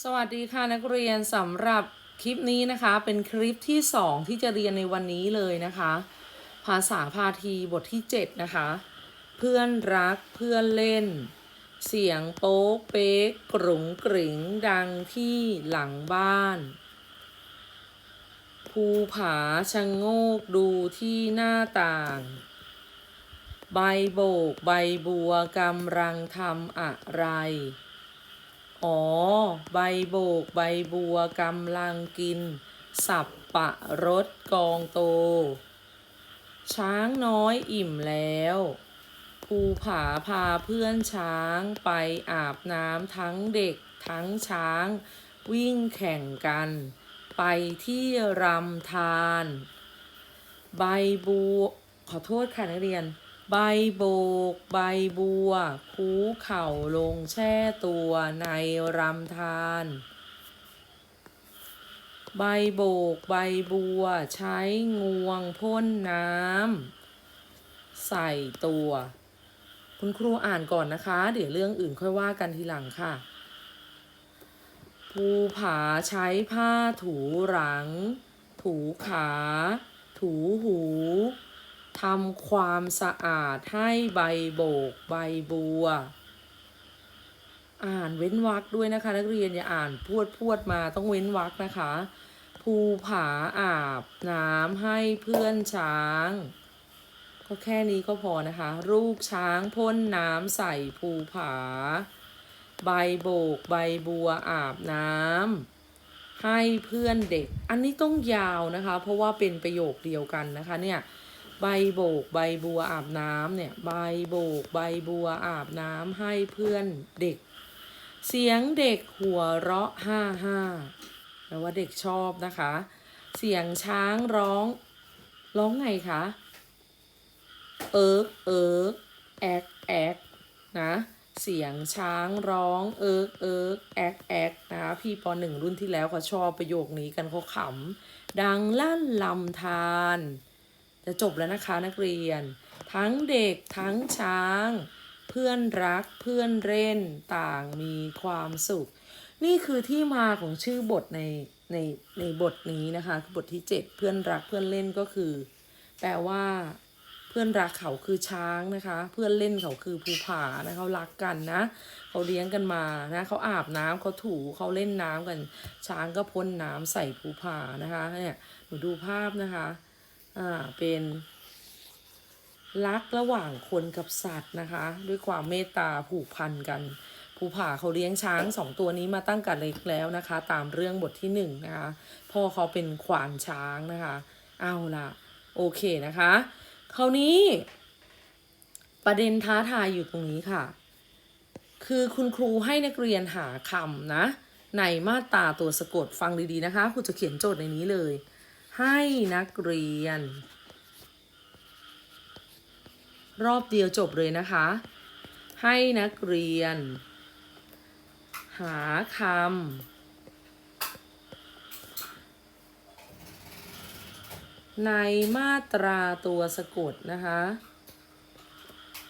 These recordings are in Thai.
สวัสดีค่ะนักเรียนสำหรับคลิปนี้นะคะเป็นคลิปที่ 2 ที่จะเรียนในวันนี้เลยนะคะ ภาษาพาทีบทที่ 7 นะคะ เพื่อนรักเพื่อนเล่น เสียงโป๊กเป๊กกรุงกริงดังที่หลังบ้าน ภูผาชะโงกดูที่หน้าต่าง ใบโบกใบบัวกำลังทำอะไร อ๋อ ใบโบก ใบบัวกำลังกิน สับปะรดกองโต ช้างน้อยอิ่มแล้วภูผาพาเพื่อนช้างไปอาบน้ำทั้งเด็กทั้งช้าง วิ่งแข่งกัน ไปที่รำทาน ใบบัวขอโทษค่ะนักเรียน ใบโบก ใบบัว คูเข่าลงแช่ตัวในรำทาน ใบโบก ใบบัว ใช้งวงพ่นน้ำใส่ตัว คุณครูอ่านก่อนนะคะ เดี๋ยวเรื่องอื่นค่อยว่ากันทีหลังค่ะ ภูผาใช้ผ้าถูหลัง ถูขา ถูหู ทำความสะอาดให้ใบโบกใบบัว อ่านเว้นวรรคด้วยนะคะ นักเรียนอย่าอ่านพวดพวดมาต้องเว้นวรรคนะคะ ภูผาอาบน้ำให้เพื่อนช้าง ก็แค่นี้ก็พอนะคะ ลูกช้างพ่นน้ำใส่ภูผา ใบโบกใบบัวอาบน้ำให้เพื่อนเด็ก อันนี้ต้องยาวนะคะ เพราะว่าเป็นประโยคเดียวกันนะคะเนี่ย ใบโบกใบบัวอาบน้ำเนี่ยใบโบกใบบัวอาบน้ำให้เพื่อนเด็ก เสียงเด็กหัวเราะห้าห้าแปลว่าเด็กชอบนะคะ เสียงช้างร้อง ร้องไงคะเอิกเอิกแอกแอกนะเสียงช้างร้องเอิกเอิกแอกแอกนะคะพี่ปหนึ่งรุ่นที่แล้วเขาชอบประโยคนี้กันเขาขำดังลั่นลำธาร จะจบแล้วนะคะนักเรียน ทั้งเด็กทั้งช้าง เพื่อนรักเพื่อนเล่นต่างมีความสุข นี่คือที่มาของชื่อบทในในในบทนี้นะคะคือบทที่ 7 เพื่อนรักเพื่อนเล่นก็คือ แปลว่าเพื่อนรักเขาคือช้างนะคะ เพื่อนเล่นเขาคือภูผานะเขารักกันนะเขาเลี้ยงกันมานะเขาอาบน้ำเขาถูเขาเล่นน้ำกัน ช้างก็พ่นน้ำใส่ภูผานะคะเนี่ยหนูดูภาพนะคะ อ่าเป็นรักระหว่างคนกับสัตว์นะคะ ด้วยความเมตตาผูกพันกันภูผาเขาเลี้ยงช้างสองตัวนี้มาตั้งแต่เล็กแล้วนะคะ ตามเรื่องบทที่หนึ่งนะคะพ่อเขาเป็นขวานช้างนะคะ เอาล่ะโอเคนะคะ คราวนี้ ประเด็นท้าทายอยู่ตรงนี้ค่ะ คือคุณครูให้นักเรียนหาคำนะ ในมาตราตัวสะกดฟังดีๆนะคะครูจะเขียนโจทย์ในนี้เลย ให้นักเรียน รอบเดียวจบเลยนะคะ ให้นักเรียน หาคำในมาตราตัวสะกดนะคะ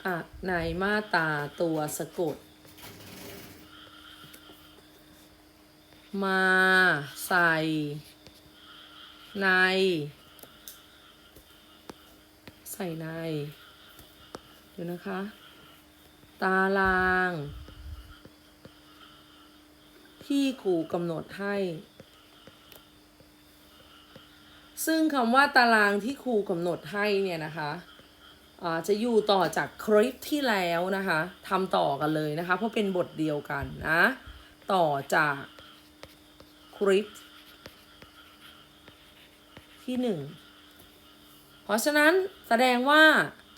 อะในมาตราตัวสะกด มาใส่ ใน ใส่ใน เดี๋ยวนะคะ ตาราง ที่ครูกำหนดให้ ซึ่งคำว่าตารางที่ครูกำหนดให้เนี่ยนะคะอ่าจะอยู่ต่อจากคลิปที่แล้วนะคะทำต่อกันเลยนะคะ เพราะเป็นบทเดียวกันนะ ต่อจากคลิป ที่หนึ่งเพราะฉะนั้นแสดงว่า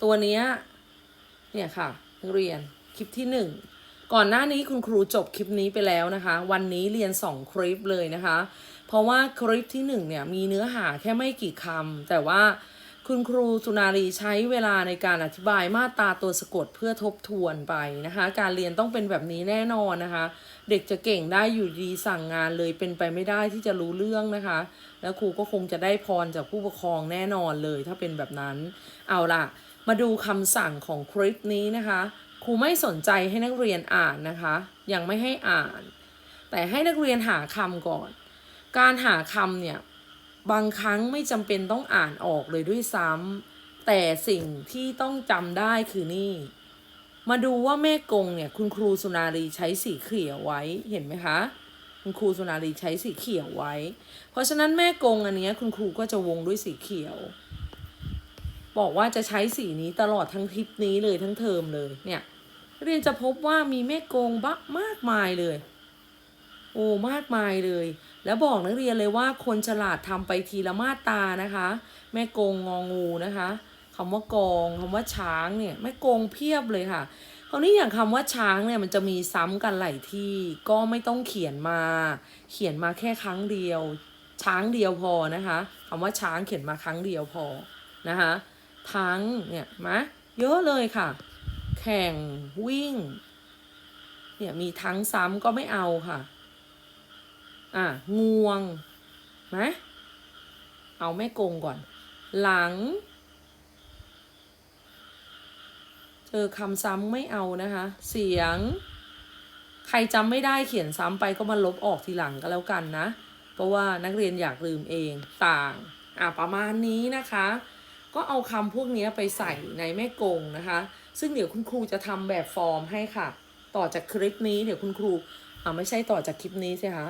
ตัวเนี้ยเนี่ยค่ะนักเรียนคลิปที่หนึ่งก่อนหน้านี้คุณครูจบคลิปนี้ไปแล้วนะคะ วันนี้เรียนสองคลิปเลยนะคะ เพราะว่าคลิปที่หนึ่งเนี่ยมีเนื้อหาแค่ไม่กี่คำแต่ว่า คุณครูสุนารีใช้เวลาในการอธิบายมาตราตัวสะกดเพื่อทบทวนไปนะคะ การเรียนต้องเป็นแบบนี้แน่นอนนะคะ เด็กจะเก่งได้อยู่ดีสั่งงานเลยเป็นไปไม่ได้ที่จะรู้เรื่องนะคะ แล้วครูก็คงจะได้พรจากผู้ปกครองแน่นอนเลย ถ้าเป็นแบบนั้นเอาล่ะ มาดูคำสั่งของคลิปนี้นะคะ ครูไม่สนใจให้นักเรียนอ่านนะคะ ยังไม่ให้อ่าน แต่ให้นักเรียนหาคำก่อน การหาคำเนี่ย บางครั้งไม่จำเป็นต้องอ่านออกเลยด้วยซ้ำแต่สิ่งที่ต้องจำได้คือนี่ มาดูว่าแม่กงเนี่ย คุณครูสุนารีใช้สีเขียวไว้เห็นไหมคะ คุณครูสุนารีใช้สีเขียวไว้ เพราะฉะนั้นแม่กงอันนี้คุณครูก็จะวงด้วยสีเขียว บอกว่าจะใช้สีนี้ตลอดทั้งทริปนี้เลยทั้งเทอมเลยเนี่ย เรียนจะพบว่ามีแม่กงบะมากมายเลย โอ้มากมายเลย แล้วบอกนักเรียนเลยว่าคนฉลาดทำไปทีละมาตานะคะ แม่กงงองูนะคะคำว่ากองคำว่าช้างเนี่ยแม่กงเพียบเลยค่ะคราวนี้อย่างคำว่าช้างเนี่ยมันจะมีซ้ำกันหลายที่ก็ไม่ต้องเขียนมา เขียนมาแค่ครั้งเดียว ช้างเดียวพอนะคะคำว่าช้างเขียนมาครั้งเดียวพอนะคะทั้งเนี่ยมะเยอะเลยค่ะ แข่งวิ่งเนี่ยมีทั้งซ้ำก็ไม่เอาค่ะ อะงวงไหมเอาแม่กงก่อน หลัง เจอคำซ้ำไม่เอานะคะ เสียง ใครจำไม่ได้เขียนซ้ำไปก็มาลบออกทีหลังก็แล้วกันนะ เพราะว่านักเรียนอยากลืมเองต่าง อะประมาณนี้นะคะ ก็เอาคำพวกนี้ไปใส่ในแม่กงนะคะ ซึ่งเดี๋ยวคุณครูจะทำแบบฟอร์มให้ค่ะ ต่อจากคลิปนี้เดี๋ยวคุณครูอ่าไม่ใช่ต่อจากคลิปนี้สิคะ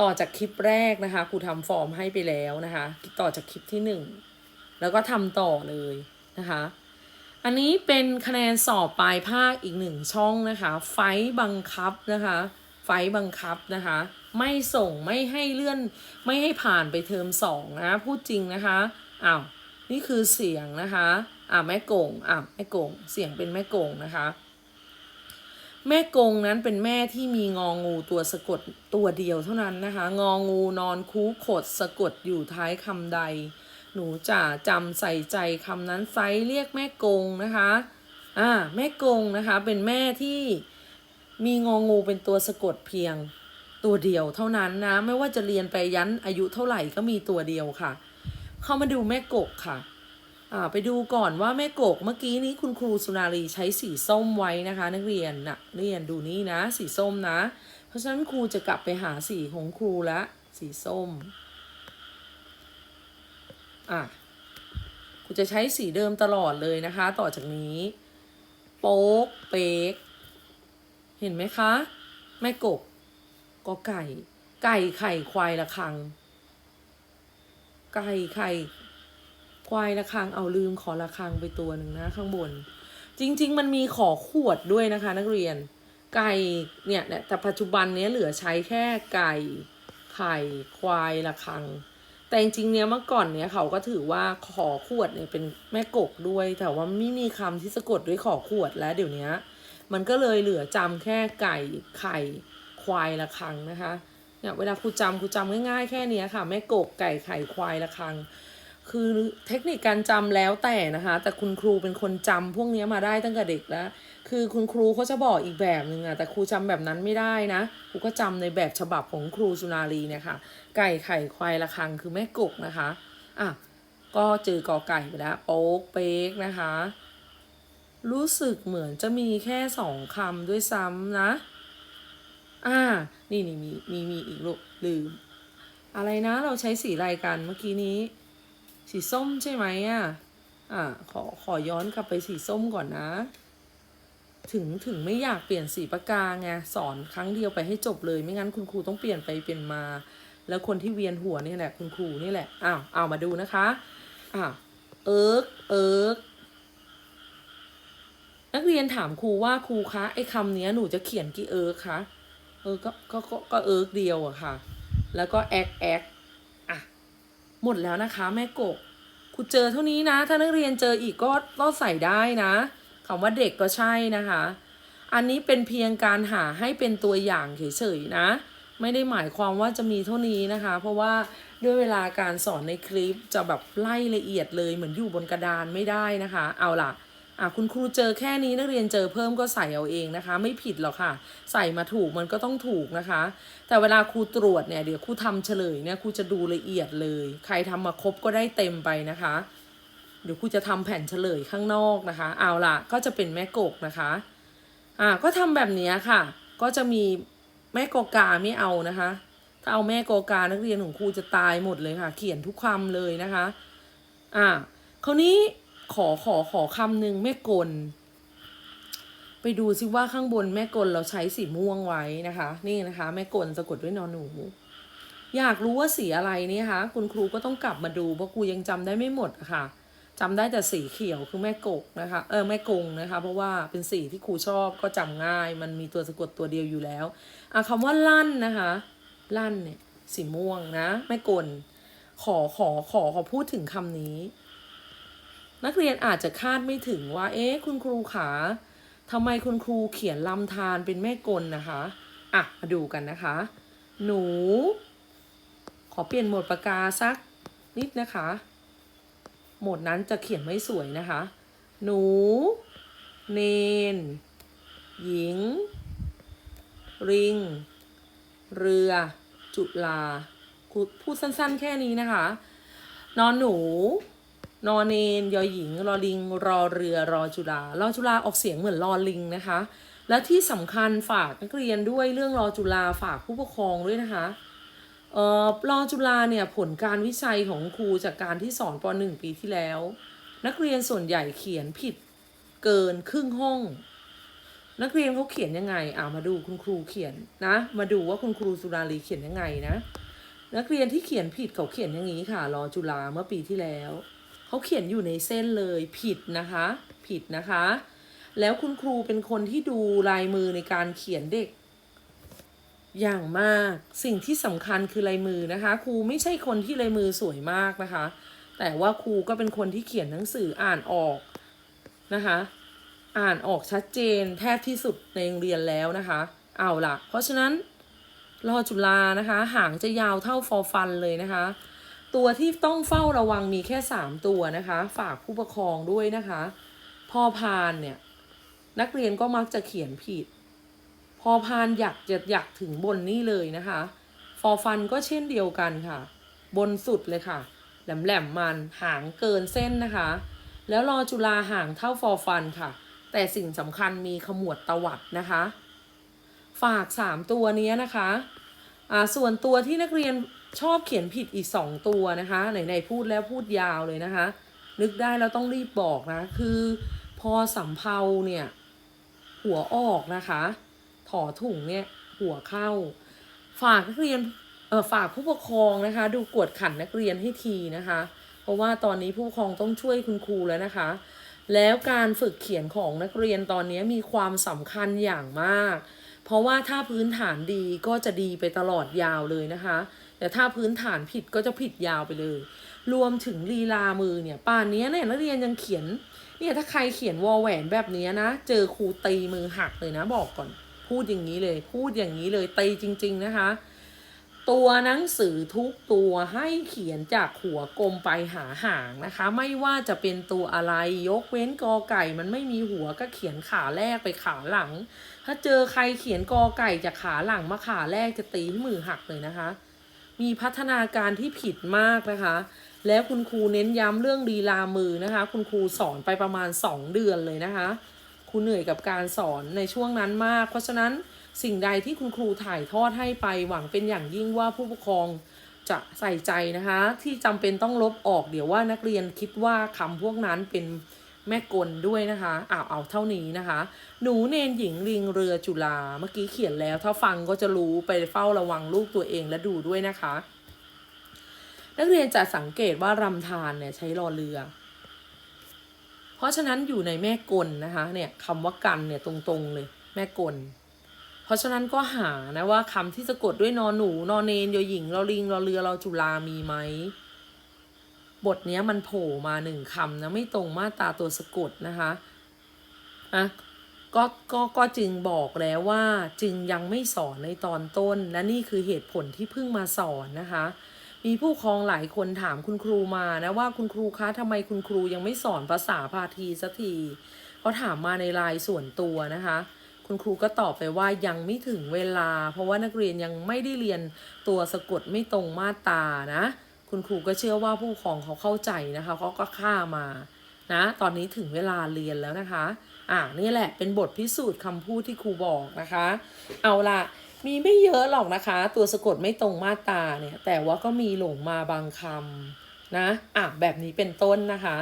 ต่อจากคลิปแรกนะคะครูทำฟอร์มให้ไปแล้วนะคะต่อจากคลิปที่หนึ่งแล้วก็ทำต่อเลยนะคะ อันนี้เป็นคะแนนสอบปลายภาคอีกหนึ่งช่องนะคะ ไฟบังคับนะคะ ไฟบังคับนะคะ ไม่ส่งไม่ให้เลื่อนไม่ให้ผ่านไปเทอมสองนะพูดจริงนะคะอ้าวนี่คือเสียงนะคะ อ่าแม่โกงอ่าแม่โกงเสียงเป็นแม่โกงนะคะ แม่กงนั้นเป็นแม่ที่มีงองูตัวสะกดตัวเดียวเท่านั้นนะคะ งองูนอนคูขดสะกดอยู่ท้ายคำใด หนูจะจำใส่ใจคำนั้นไซเรียกแม่กงนะคะอ่าแม่กงนะคะเป็นแม่ที่มีงองูเป็นตัวสะกดเพียงตัวเดียวเท่านั้นนะ ไม่ว่าจะเรียนไปยันอายุเท่าไหร่ก็มีตัวเดียวค่ะ เข้ามาดูแม่กกค่ะ ไปดูก่อนว่าแม่กกเมื่อกี้นี้คุณครูสุนารีใช้สีส้มไว้นะคะ นักเรียนนะนักเรียนดูนี่นะ สีส้มนะ เพราะฉะนั้นครูจะกลับไปหาสีของครูละสีส้มอะครูจะใช้สีเดิมตลอดเลยนะคะ ต่อจากนี้ โป๊กเป๊กเห็นไหมคะแม่กบก็ไก่ ไก่ไข่ควายละคัง ไก่ไข่ ควายละคังเอาลืมขอละคังไปตัวหนึ่งนะข้างบน จริง ๆ มันมีขอขวดด้วยนะคะ นักเรียน ไก่เนี่ยแต่ปัจจุบันนี้เหลือใช้แค่ไก่ไข่ควายละคัง แต่จริงๆเนี้ยเมื่อก่อนเนี้ยเขาก็ถือว่าขอขวดเนี่ยเป็นแม่กกด้วย แต่ว่าไม่มีคำที่สะกดด้วยขอขวดแล้วเดี๋ยวนี้มันก็เลยเหลือจำแค่ไก่ไข่ควายละคังนะคะเนี่ยเวลาครูจำครูจำง่ายๆแค่เนี้ยค่ะ แม่กกไก่ไข่ควายละคัง คือเทคนิคการจำแล้วแต่นะคะ แต่คุณครูเป็นคนจำพวกนี้มาได้ตั้งแต่เด็กแล้ว คือคุณครูเขาจะบอกอีกแบบหนึ่งอะแต่ครูจำแบบนั้นไม่ได้นะครูก็จำในแบบฉบับของครูสุนารีเนี่ยค่ะ ไก่ไข่ควายละคังคือแม่กกนะคะอะก็เจอกอไก่ไปแล้วโป๊กเป๊กนะคะ รู้สึกเหมือนจะมีแค่สองคำด้วยซ้ำนะ อ่า นี่นี่มีมีมีอีกลูกลืม อะไรนะเราใช้สีอะไรกันเมื่อกี้นี้ สีส้มใช่ไหมอะ อ่าขอขอย้อนกลับไปสีส้มก่อนนะ ถึงถึงไม่อยากเปลี่ยนสีปากกาไงสอนครั้งเดียวไปให้จบเลย ไม่งั้นคุณครูต้องเปลี่ยนไปเปลี่ยนมา แล้วคนที่เวียนหัวนี่แหละคุณครูนี่แหละอ้าวเอามาดูนะคะอ่าเอิร์กเอิร์กนักเรียนถามครูว่าครูคะไอ้คำนี้หนูจะเขียนกี่เอิร์กคะเออก็ก็ก็ก็เอิร์กเดียวอะค่ะ แล้วก็แอกแอก หมดแล้วนะคะ แม่กบคุณเจอเท่านี้นะ ถ้านักเรียนเจออีกก็ก็ใส่ได้นะคำว่าเด็กก็ใช่นะคะ อันนี้เป็นเพียงการหาให้เป็นตัวอย่างเฉยๆนะ ไม่ได้หมายความว่าจะมีเท่านี้นะคะ เพราะว่าด้วยเวลาการสอนในคลิปจะแบบไล่ละเอียดเลยเหมือนอยู่บนกระดานไม่ได้นะคะ เอาล่ะ อะคุณครูเจอแค่นี้นักเรียนเจอเพิ่มก็ใส่เอาเองนะคะ ไม่ผิดหรอกค่ะ ใส่มาถูกมันก็ต้องถูกนะคะ แต่เวลาครูตรวจเนี่ยเดี๋ยวครูทำเฉลยเนี่ยครูจะดูละเอียดเลย ใครทำมาครบก็ได้เต็มไปนะคะ เดี๋ยวครูจะทำแผ่นเฉลยข้างนอกนะคะ เอาล่ะก็จะเป็นแม่กกนะคะอ่าก็ทำแบบนี้ค่ะ ก็จะมีแม่กกาไม่เอานะคะ ถ้าเอาแม่กกานักเรียนของครูจะตายหมดเลยค่ะ เขียนทุกคำเลยนะคะอ่าคราวนี้ ขอขอขอคำหนึ่งแม่กล ไปดูซิว่าข้างบนแม่กลเราใช้สีม่วงไว้นะคะ นี่นะคะ แม่กลสะกดด้วยนอนหนู อยากรู้ว่าสีอะไรนี่คะคุณครูก็ต้องกลับมาดูเพราะครูยังจำได้ไม่หมดะค่ะจำได้แต่สีเขียวคือแม่กกนะคะ เออแม่กงนะคะ เพราะว่าเป็นสีที่ครูชอบก็จำง่าย มันมีตัวสะกดตัวเดียวอยู่แล้วอะคำว่าลั่นนะคะ ลั่นเนี่ยสีม่วงนะแม่กลขอขอขอขอพูดถึงคำนี้ นักเรียนอาจจะคาดไม่ถึงว่า เอ๊ะ คุณครูขาทำไมคุณครูเขียนลำธารเป็นแม่กลนะคะ อะ มาดูกันนะคะ หนู ขอเปลี่ยนโหมดปากกาสักนิดนะคะ โหมดนั้นจะเขียนไม่สวยนะคะ หนู เนน หญิง ริง เรือ จุลา พูดสั้นๆแค่นี้นะคะ นอนหนู นอนเนนยอหญิงรอลิง รอเรือรอจุฬารอจุฬาออกเสียงเหมือนรอลิงนะคะ และที่สำคัญฝากนักเรียนด้วยเรื่องรอจุฬาฝากผู้ปกครองด้วยนะคะเอ่อรอจุฬาเนี่ยผลการวิจัยของครูจากการที่สอนป .1 ปีที่แล้ว นักเรียนส่วนใหญ่เขียนผิดเกินครึ่งห้อง นักเรียนเขาเขียนยังไงอ่ามาดูคุณครูเขียนนะ มาดูว่าคุณครูสุราลีเขียนยังไงนะ นักเรียนที่เขียนผิดเขาเขียนอย่างนี้ค่ะรอจุฬาเมื่อปีที่แล้ว เขาเขียนอยู่ในเส้นเลยผิดนะคะ ผิดนะคะ แล้วคุณครูเป็นคนที่ดูลายมือในการเขียนเด็ก อย่างมากสิ่งที่สำคัญคือลายมือนะคะ ครูไม่ใช่คนที่ลายมือสวยมากนะคะ แต่ว่าครูก็เป็นคนที่เขียนหนังสืออ่านออกนะคะ อ่านออกชัดเจนแทบที่สุดในโรงเรียนแล้วนะคะ เอาล่ะเพราะฉะนั้นรอจุฬานะคะ หางจะยาวเท่าฟอฟันเลยนะคะ ตัวที่ต้องเฝ้าระวังมีแค่สามตัวนะคะ ฝากผู้ปกครองด้วยนะคะ พอพานเนี่ยนักเรียนก็มักจะเขียนผิด พอพานอยากจะอยากถึงบนนี่เลยนะคะ ฟอฟันก็เช่นเดียวกันค่ะ บนสุดเลยค่ะ แหลมแหลมมันหางเกินเส้นนะคะ แล้วรอจุฬาห่างเท่าฟอฟันค่ะ แต่สิ่งสำคัญมีขมวดตวัดนะคะ ฝากสามตัวนี้นะคะอ่าส่วนตัวที่นักเรียน ชอบเขียนผิดอีกสองตัวนะคะไหนๆพูดแล้วพูดยาวเลยนะคะ นึกได้แล้วต้องรีบบอกนะ คือพอสำเพาเนี่ย หัวออกนะคะ ถอถุงเนี่ย หัวเข้า ฝากนักเรียนเออฝากผู้ปกครองนะคะ ดูกวดขันนักเรียนให้ทีนะคะ เพราะว่าตอนนี้ผู้ปกครองต้องช่วยคุณครูแล้วนะคะ แล้วการฝึกเขียนของนักเรียนตอนนี้มีความสำคัญอย่างมาก เพราะว่าถ้าพื้นฐานดีก็จะดีไปตลอดยาวเลยนะคะ แต่ถ้าพื้นฐานผิดก็จะผิดยาวไปเลย รวมถึงลีลามือเนี่ยป่านนี้เนี่ยนักเรียนยังเขียน เนี่ยถ้าใครเขียนวอลแหวนแบบนี้นะ เจอครูตีมือหักเลยนะบอกก่อน พูดอย่างนี้เลย พูดอย่างนี้เลยตีจริง ๆนะคะ ตัวหนังสือทุกตัวให้เขียนจากหัวกลมไปหาหางนะคะ ไม่ว่าจะเป็นตัวอะไรยกเว้นกอไก่ มันไม่มีหัวก็เขียนขาแรกไปขาหลัง ถ้าเจอใครเขียนกอไก่จากขาหลังมาขาแรกจะตีมือหักเลยนะคะ มีพัฒนาการที่ผิดมากนะคะ แล้วคุณครูเน้นย้ำเรื่องลีลามือนะคะ คุณครูสอนไปประมาณ 2 เดือนเลยนะคะครูเหนื่อยกับการสอนในช่วงนั้นมาก เพราะฉะนั้นสิ่งใดที่คุณครูถ่ายทอดให้ไปหวังเป็นอย่างยิ่งว่าผู้ปกครองจะใส่ใจนะคะ ที่จำเป็นต้องลบออกเดี๋ยวว่านักเรียนคิดว่าคำพวกนั้นเป็น แม่กลด้วยนะคะอ้าวเอาเท่านี้นะคะ หนูเนนหญิงลิงเรือจุฬาเมื่อกี้เขียนแล้ว ถ้าฟังก็จะรู้ไปเฝ้าระวังลูกตัวเองและดูด้วยนะคะ นักเรียนจะสังเกตว่ารำธารเนี่ยใช้รอเรือ เพราะฉะนั้นอยู่ในแม่กลนะคะเนี่ยคำว่ากันเนี่ยตรงๆเลยแม่กลเพราะฉะนั้นก็หานะว่าคำที่สะกดด้วยนอนหนูนอนเนนยอหญิงรอลิงรอเรือรอจุฬามีไหม บทนี้มันโผล่มาหนึ่งคำนะไม่ตรงมาตราตัวสะกดนะคะอะก็ก็ก็จึงบอกแล้วว่าจึงยังไม่สอนในตอนต้น และนี่คือเหตุผลที่เพิ่งมาสอนนะคะ มีผู้ครองหลายคนถามคุณครูมานะว่าคุณครูคะทำไมคุณครูยังไม่สอนภาษาพาทีสักทีเขาถามมาในไลน์ส่วนตัวนะคะ คุณครูก็ตอบไปว่ายังไม่ถึงเวลา เพราะว่านักเรียนยังไม่ได้เรียนตัวสะกดไม่ตรงมาตานะ คุณครูก็เชื่อว่าผู้ปกครองเขาเข้าใจนะคะเขาก็ค่ามานะตอนนี้ถึงเวลาเรียนแล้วนะคะ อ่านี่แหละเป็นบทพิสูจน์คำพูดที่ครูบอกนะคะ เอาละมีไม่เยอะหรอกนะคะ ตัวสะกดไม่ตรงมาตราเนี่ย แต่ว่าก็มีหลงมาบางคำนะอะแบบนี้เป็นต้นนะคะ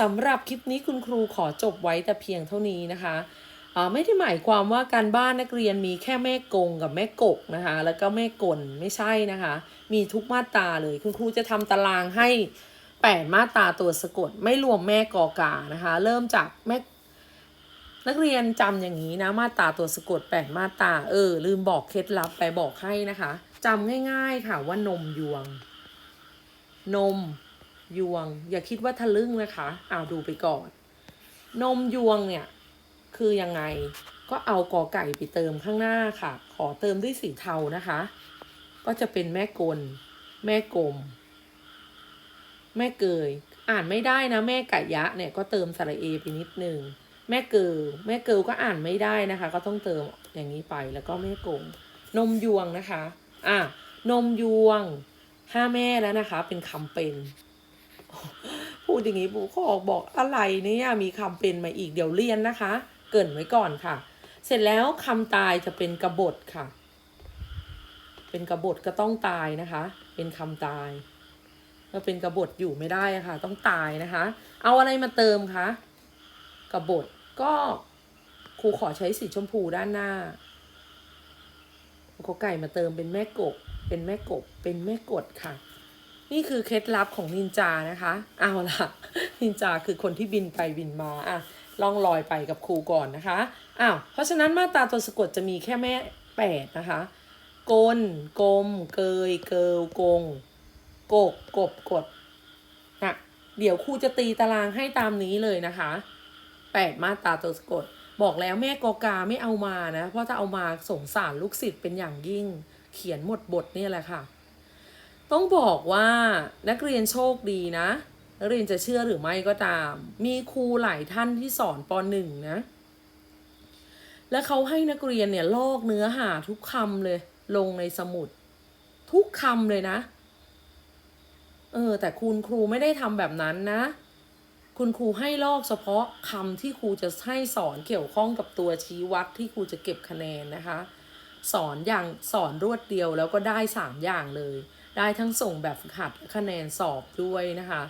สำหรับคลิปนี้คุณครูขอจบไว้แต่เพียงเท่านี้นะคะ ไม่ได้หมายความว่าการบ้านนักเรียนมีแค่แม่กงกับแม่กกนะคะ แล้วก็แม่กลไม่ใช่นะคะ มีทุกมาตราเลย คุณครูจะทำตารางให้แปดมาตราตัวสะกด ไม่รวมแม่กอกานะคะ เริ่มจากแม่นักเรียนจำอย่างนี้นะมาตราตัวสะกดแปดมาตราเออ ลืมบอกเคล็ดลับไปบอกให้นะคะจำง่ายๆค่ะว่านมยวง นมยวง อย่าคิดว่าทะลึ่งนะคะเอาดูไปก่อน นมยวงเนี่ย คือยังไงก็เอากอไก่ไปเติมข้างหน้าค่ะ ขอเติมด้วยสีเทานะคะ ก็จะเป็นแม่กล แม่กลม แม่เกย อ่านไม่ได้นะ แม่ไก่ยะเนี่ยก็เติมสระเอไปนิดนึงแม่เกิลแม่เกิลก็อ่านไม่ได้นะคะ ก็ต้องเติมอย่างนี้ไปแล้วก็แม่กงนมยวงนะคะ อะนมยวงห้าแม่แล้วนะคะ เป็นคำเป็น พูดอย่างนี้ปู่ก็ออกบอกอะไรเนี่ยมีคำเป็นมาอีกเดี๋ยวเรียนนะคะ เกรินไว้ก่อนค่ะ เสร็จแล้วคำตายจะเป็นกบฏค่ะ เป็นกบฏก็ต้องตายนะคะ เป็นคำตายถ้าเป็นกบฏอยู่ไม่ได้ค่ะ ต้องตายนะคะ เอาอะไรมาเติมคะกบฏก็ครูขอใช้สีชมพูด้านหน้าเอากไก่มาเติมเป็นแม่กบ เป็นแม่กบ เป็นแม่กดค่ะ นี่คือเคล็ดลับของนินจานะคะ เอาล่ะ นินจาคือคนที่บินไปบินมาอะ ล่องลอยไปกับครูก่อนนะคะอ้าวเพราะฉะนั้นมาตราตัวสะกดจะมีแค่แม่แปดนะคะกลกลม เกย เกิลกง กก กบ กดนะเดี๋ยวครูจะตีตารางให้ตามนี้เลยนะคะแปดมาตราตัวสะกด บอกแล้วแม่กอกาไม่เอามานะ เพราะถ้าเอามาสงสารลูกศิษย์เป็นอย่างยิ่ง เขียนหมดบทนี่แหละค่ะ ต้องบอกว่านักเรียนโชคดีนะ นักเรียนจะเชื่อหรือไม่ก็ตาม มีครูหลายท่านที่สอนปหนึ่งนะ และเขาให้นักเรียนเนี่ยลอกเนื้อหาทุกคำเลย ลงในสมุด ทุกคำเลยนะ เออ แต่คุณครูไม่ได้ทำแบบนั้นนะ คุณครูให้ลอกเฉพาะคำที่ครูจะให้สอนเกี่ยวข้องกับตัวชี้วัดที่ครูจะเก็บคะแนนนะคะ สอนอย่างสอนรวดเดียวแล้วก็ได้สามอย่างเลย ได้ทั้งส่งแบบฝึกหัดคะแนนสอบด้วยนะคะ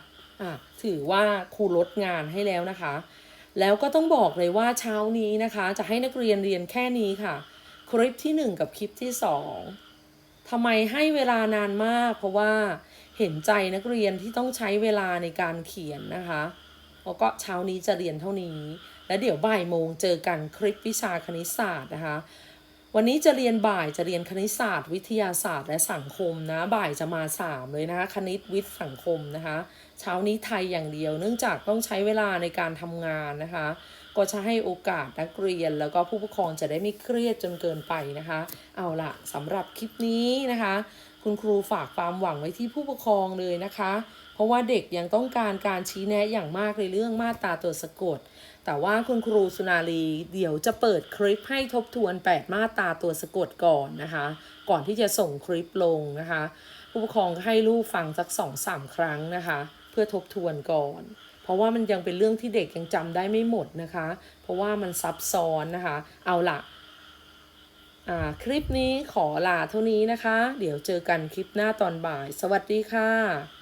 อะ ถือว่าครูลดงานให้แล้วนะคะ แล้วก็ต้องบอกเลยว่าเช้านี้นะคะ จะให้นักเรียนเรียนแค่นี้ค่ะ คลิปที่หนึ่งกับคลิปที่สองทำไมให้เวลานานมาก เพราะว่าเห็นใจนักเรียนที่ต้องใช้เวลาในการเขียนนะคะแล้วก็เช้านี้จะเรียนเท่านี้ แล้วเดี๋ยวบ่ายโมงเจอกันคลิปวิชาคณิตศาสตร์นะคะ วันนี้จะเรียนบ่ายจะเรียนคณิตศาสตร์ วิทยาศาสตร์และสังคมนะ บ่ายจะมาสามเลยนะคะ คณิตวิทย์สังคมนะคะ เช้านี้ไทยอย่างเดียว เนื่องจากต้องใช้เวลาในการทำงานนะคะ ก็จะให้โอกาสนักเรียน แล้วก็ผู้ปกครองจะได้ไม่เครียดจนเกินไปนะคะ เอาละสำหรับคลิปนี้นะคะ คุณครูฝากความหวังไว้ที่ผู้ปกครองเลยนะคะ เพราะว่าเด็กยังต้องการการชี้แนะอย่างมากในเรื่องมาตราตัวสะกด แต่ว่าคุณครูสุนารีเดี๋ยวจะเปิดคลิปให้ทบทวน 8 มาตราตัวสะกดก่อนนะคะ ก่อนที่จะส่งคลิปลงนะคะ ผู้ปกครองให้ลูกฟังสักสองสามครั้งนะคะ เพื่อทบทวนก่อน เพราะว่ามันยังเป็นเรื่องที่เด็กยังจำได้ไม่หมดนะคะ เพราะว่ามันซับซ้อนนะคะ เอาละอ่าคลิปนี้ขอลาเท่านี้นะคะ เดี๋ยวเจอกันคลิปหน้าตอนบ่าย สวัสดีค่ะ